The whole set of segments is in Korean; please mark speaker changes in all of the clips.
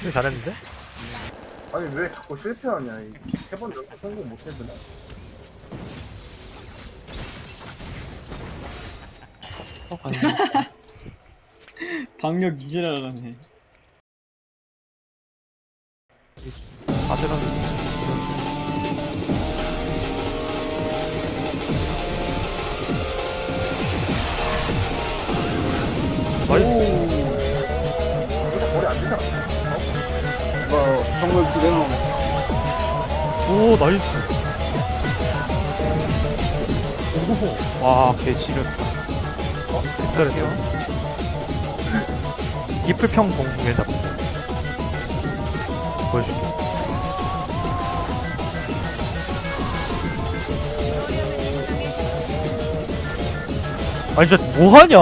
Speaker 1: 되게 잘했는데?
Speaker 2: 아니 왜 자꾸 실패하냐 세번 연속 성공 못해드나
Speaker 1: 어, 아니.
Speaker 3: 방역 기질하라네.
Speaker 1: 아들은
Speaker 4: 정글 두개만
Speaker 1: 오 나이스. 오, 와 개시렸다. 어? 기다려요. 이플평 공중에다 보여줄게 아니 진짜 뭐하냐?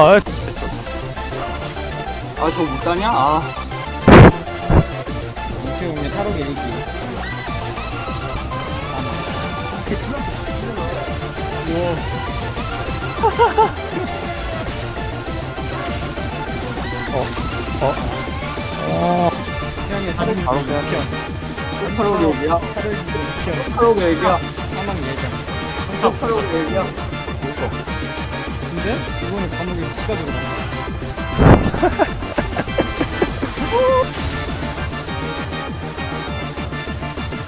Speaker 4: 아저 못다냐? 아
Speaker 3: 보면 타로 게이지.
Speaker 1: 어
Speaker 3: 태양의 타로 게이지.
Speaker 4: 바로 그냥
Speaker 3: 편.
Speaker 4: 카로 얘기야
Speaker 3: 타로 편.
Speaker 4: 카로 얘기야
Speaker 3: 사망 예정.
Speaker 4: 카로 얘기야
Speaker 3: 근데 이거는 감옥에 피가 들어가.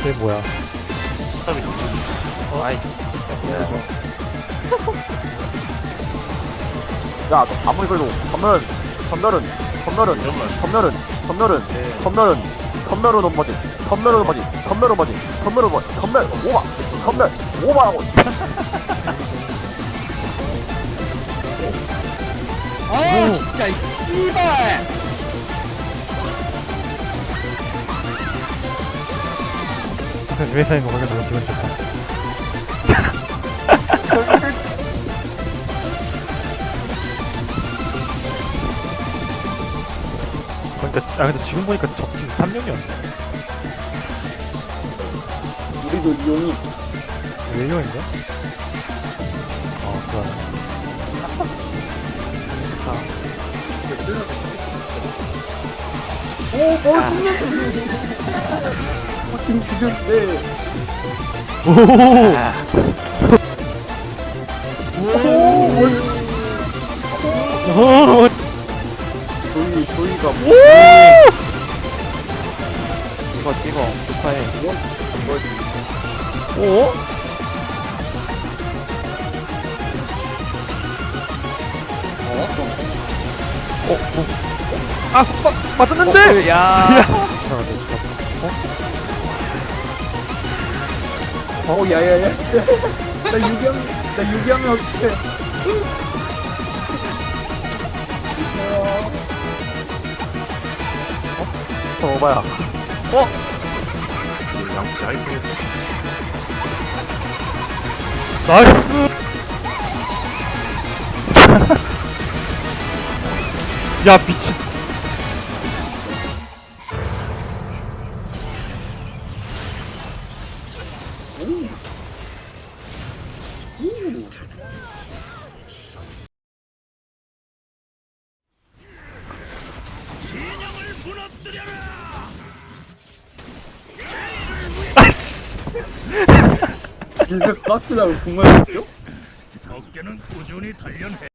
Speaker 1: 그게 뭐야? 어, 아이.
Speaker 5: 야, 너 아무리 그래도 전멸은 전멸은 전멸은 전멸은 전멸은 전멸은 전멸은 엄마지. 전멸은 엄마지. 전멸은 엄마지. 전멸은 엄마지. 전멸 오바 전멸 오바라고.
Speaker 3: 아 진짜 이 씨발.
Speaker 1: 회사에 먹으면 너무 기분 좋다. 그러니까 아 근데 지금 보니까 적팀 3명이었네.
Speaker 4: 우리도 이용이?
Speaker 1: 왜 이러는데? 어 그러네
Speaker 4: 팀 죽였대
Speaker 1: 오 오!
Speaker 4: 조이 조이가 뭐
Speaker 1: 찍어 찍어 축하해 오? 어? 어? 아, 막, 맞았는데? 야.
Speaker 4: 어 야야야. 나 유기하면 나 유기하면 어떡해
Speaker 5: 어, 오바야
Speaker 1: 나이스. 야, 미친. 아씨.
Speaker 4: 진짜 가스라고 정말 했죠?
Speaker 6: 어깨는 꾸준히 단련해